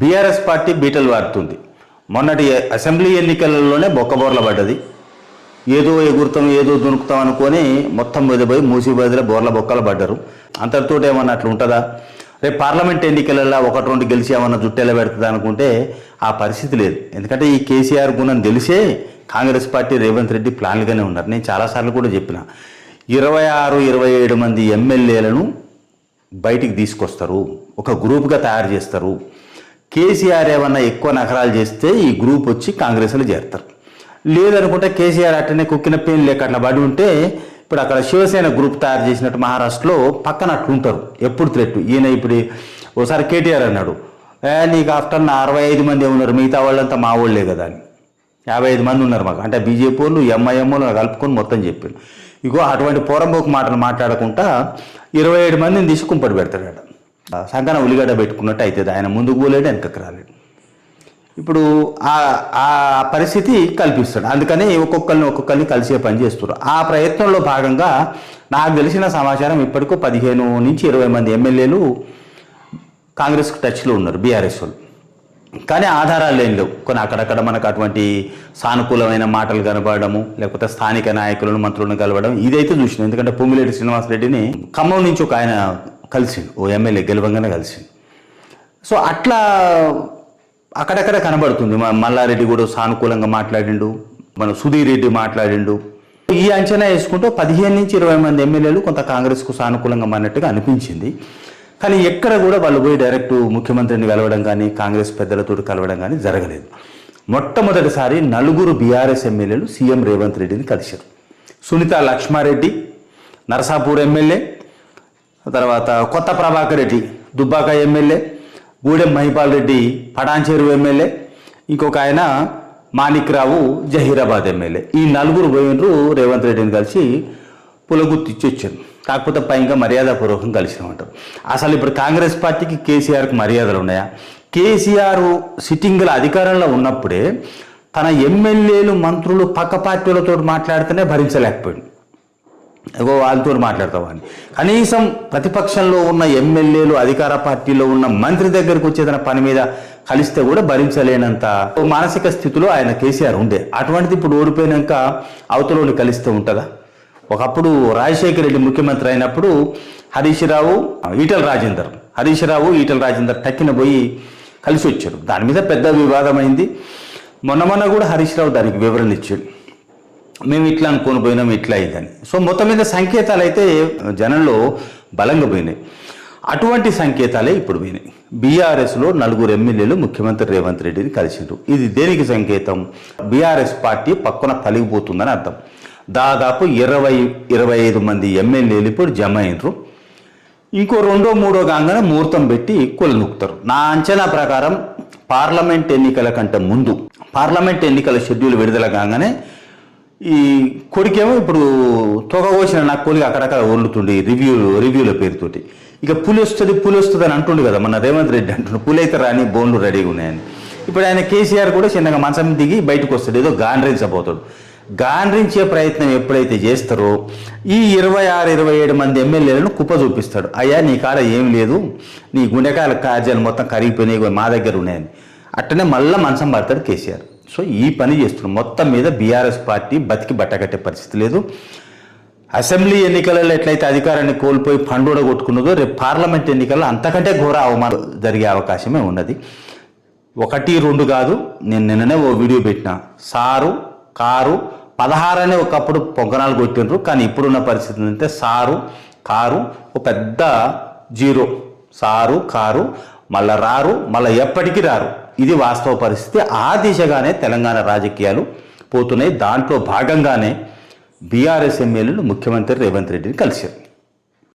BRS party బీటలు వాడుతుంది మొన్నటి అసెంబ్లీ ఎన్నికలలోనే బొక్కబోర్ల పడ్డది. ఏదో ఎగురుతాం ఏదో దునుకుతాం అనుకొని మొత్తం మీద మూసి బదిలే బోర్ల బొక్కలు పడ్డారు. అంతటితో ఏమన్నా అట్లా ఉంటుందా? రేపు పార్లమెంట్ ఎన్నికలలో ఒకటి రెండు గెలిచి ఏమన్నా జుట్టెలా పెడుతుంది అనుకుంటే ఆ పరిస్థితి లేదు. ఎందుకంటే ఈ కేసీఆర్ గుణం తెలిసే కాంగ్రెస్ పార్టీ రేవంత్ రెడ్డి ప్లాన్లుగానే ఉన్నారు. నేను చాలాసార్లు కూడా చెప్పిన ఇరవై ఆరు ఇరవై ఏడు మంది ఎమ్మెల్యేలను బయటికి తీసుకొస్తారు. ఒక గ్రూప్గా తయారు చేస్తారు. కేసీఆర్ ఏమన్నా ఎక్కువ నగరాలు చేస్తే ఈ గ్రూప్ వచ్చి కాంగ్రెస్లో చేరుతారు. లేదనుకుంటే కేసీఆర్ అట్టనే కుక్కిన పెయిన్ లేక అట్లా పడి ఉంటే ఇప్పుడు అక్కడ శివసేన గ్రూప్ తయారు చేసినట్టు మహారాష్ట్రలో పక్కన అట్లుంటారు. ఎప్పుడు థ్రెట్ ఈయన ఇప్పుడు ఓసారి కేటీఆర్ అన్నాడు. ఏ నీకు ఆఫ్టర్ అరవై ఐదు మంది ఉన్నారు మిగతా వాళ్ళంతా మా వాళ్ళే కదా అని. యాభై ఐదు మంది ఉన్నారు మాకు. అంటే బీజేపీ వాళ్ళు ఎంఐఎంఓలు కలుపుకొని మొత్తం చెప్పారు. ఇగో అటువంటి పోరంబోకు మాటలు మాట్లాడకుండా ఇరవై ఏడు మందిని తీసి కుంపటి సంకన ఉల్లిగడ్డ పెట్టుకున్నట్టు అవుతుంది ఆయన ముందుకు పోలేడు వెనకకు రాలేడు. ఇప్పుడు ఆ ఆ పరిస్థితి కల్పిస్తాడు. అందుకని ఒక్కొక్కరిని ఒక్కొక్కరిని కలిసే పని చేస్తారు ఆ ప్రయత్నంలో భాగంగా నాకు తెలిసిన సమాచారం ఇప్పటికూ పదిహేను నుంచి ఇరవై మంది ఎమ్మెల్యేలు కాంగ్రెస్కి టచ్లో ఉన్నారు బీఆర్ఎస్ వాళ్ళు. కానీ ఆధారాలు ఏం లేవు. కొన్ని అక్కడక్కడ మనకు అటువంటి సానుకూలమైన మాటలు కనబడము లేకపోతే స్థానిక నాయకులను మంత్రులను కలవడం ఇదైతే చూసిన. ఎందుకంటే పొంగిలేటి శ్రీనివాసరెడ్డిని ఖమ్మం నుంచి ఒక ఆయన కలిసిండు. ఓ ఎమ్మెల్యే గెలవంగానే కలిసిండు. సో అట్లా అక్కడక్కడ కనబడుతుంది మన మల్లారెడ్డి కూడా సానుకూలంగా మాట్లాడిండు. మన సుధీర్ రెడ్డి మాట్లాడిండు. ఈ అంచనా వేసుకుంటూ పదిహేను నుంచి ఇరవై మంది ఎమ్మెల్యేలు కొంత కాంగ్రెస్కు సానుకూలంగా మారినట్టుగా అనిపించింది. కానీ ఎక్కడ కూడా వాళ్ళు పోయి డైరెక్ట్ ముఖ్యమంత్రిని కలవడం కానీ కాంగ్రెస్ పెద్దలతో కలవడం కానీ జరగలేదు. మొట్టమొదటిసారి నలుగురు బీఆర్ఎస్ ఎమ్మెల్యేలు సీఎం రేవంత్ రెడ్డిని కలిశారు. సునీత లక్ష్మారెడ్డి నరసాపూర్ ఎమ్మెల్యే తర్వాత కొత్త ప్రభాకర్ రెడ్డి దుబ్బాక ఎమ్మెల్యే గూడెం మహిపాల్ రెడ్డి పటాన్చేరు ఎమ్మెల్యే ఇంకొక ఆయన మాణిక్ రావు జహీరాబాద్ ఎమ్మెల్యే. ఈ నలుగురు పోయినరు రేవంత్ రెడ్డిని కలిసి పులగుర్తి ఇచ్చొచ్చారు కాకపోతే పైగా మర్యాదపూర్వకం కలిసినామంటారు అసలు ఇప్పుడు కాంగ్రెస్ పార్టీకి కేసీఆర్కి మర్యాదలు ఉన్నాయా? కేసీఆర్ సిట్టింగ్ల అధికారంలో ఉన్నప్పుడే తన ఎమ్మెల్యేలు మంత్రులు పక్క పార్టీలతో మాట్లాడితేనే భరించలేకపోయింది. ఏగో వాళ్ళతో మాట్లాడతావు అని కనీసం ప్రతిపక్షంలో ఉన్న ఎమ్మెల్యేలు అధికార పార్టీలో ఉన్న మంత్రి దగ్గరికి వచ్చే తన పని మీద కలిస్తే కూడా భరించలేనంత మానసిక స్థితిలో ఆయన కేసీఆర్ ఉండే. అటువంటిది ఇప్పుడు ఓడిపోయినాక అవతలోని కలిస్తే ఉంటుందా? ఒకప్పుడు రాజశేఖర రెడ్డి ముఖ్యమంత్రి అయినప్పుడు హరీష్ రావు ఈటల రాజేందర్ హరీష్ రావు ఈటల రాజేందర్ టక్కిన పోయి కలిసి వచ్చారు దాని మీద పెద్ద వివాదమైంది. మొన్న మొన్న కూడా హరీష్ రావు దానికి వివరణ ఇచ్చాడు. మేము ఇట్లా అనుకొని పోయినాం ఇట్లా అయిందని. సో మొత్తం మీద సంకేతాలు అయితే జనంలో బలంగా పోయినాయి. అటువంటి సంకేతాలే ఇప్పుడు పోయినాయి. బీఆర్ఎస్లో నలుగురు ఎమ్మెల్యేలు ముఖ్యమంత్రి రేవంత్ రెడ్డిని కలిసిండ్రు. ఇది దేనికి సంకేతం? బీఆర్ఎస్ పార్టీ పక్కన పలిగిపోతుందని అర్థం. దాదాపు ఇరవై ఇరవై ఐదు మంది ఎమ్మెల్యేలు ఇప్పుడు జమ అయినరు. ఇంకో రెండో మూడో కాగానే ముహూర్తం పెట్టి కొలనుకుతారు నా అంచనా ప్రకారం పార్లమెంట్ ఎన్నికల కంటే ముందు పార్లమెంట్ ఎన్నికల షెడ్యూల్ విడుదల కాగానే ఈ కొడుకేమో ఇప్పుడు తొగ కోసిన నాకు కొలికి అక్కడక్కడ వండుతుంది రివ్యూ రివ్యూల పేరుతోటి. ఇక పులి వస్తుంది పులి వస్తుంది అని అంటుండు కదా మన రేవంత్ రెడ్డి అంటుండు పులి అయితే రాని బోన్లు రెడీగా ఉన్నాయని. ఇప్పుడు ఆయన కేసీఆర్ కూడా చిన్నగా మంచం దిగి బయటకు వస్తాడు ఏదో గాండ్రించబోతాడు. గాండ్రించే ప్రయత్నం ఎప్పుడైతే చేస్తారో ఈ ఇరవై ఆరు ఇరవై ఏడు మంది ఎమ్మెల్యేలను కుప్ప చూపిస్తాడు. అయ్యా నీ కాడ ఏం లేదు నీ గుండెకాయల కార్యాలు మొత్తం కరిగిపోయినాయి మా దగ్గర ఉన్నాయని. అట్టనే మళ్ళీ మంచం పడతాడు కేసీఆర్. సో ఈ పని చేస్తున్నాడు మొత్తం మీద బీఆర్ఎస్ పార్టీ బతికి బట్టకట్టే పరిస్థితి లేదు. అసెంబ్లీ ఎన్నికలలో ఎట్లయితే అధికారాన్ని కోల్పోయి పండుగ కొట్టుకున్నదో రేపు పార్లమెంట్ ఎన్నికల్లో అంతకంటే ఘోర అవమానం జరిగే అవకాశమే ఉన్నది. ఒకటి రెండు కాదు. నేను నిన్ననే ఓ వీడియో పెట్టిన. సారు కారు పదహారు అనే ఒకప్పుడు పొంగనాలు కొట్టిండ్రు. కానీ ఇప్పుడున్న పరిస్థితి అంటే సారు కారు ఒక పెద్ద జీరో. సారు కారు మళ్ళా రారు మళ్ళీ ఎప్పటికీ రారు. ఇది వాస్తవ పరిస్థితి. ఆ దిశగానే తెలంగాణ రాజకీయాలు పోతున్నాయి. దాంట్లో భాగంగానే బీఆర్ఎస్ ఎమ్మెల్యేలు ముఖ్యమంత్రి రేవంత్ రెడ్డిని కలిశారు.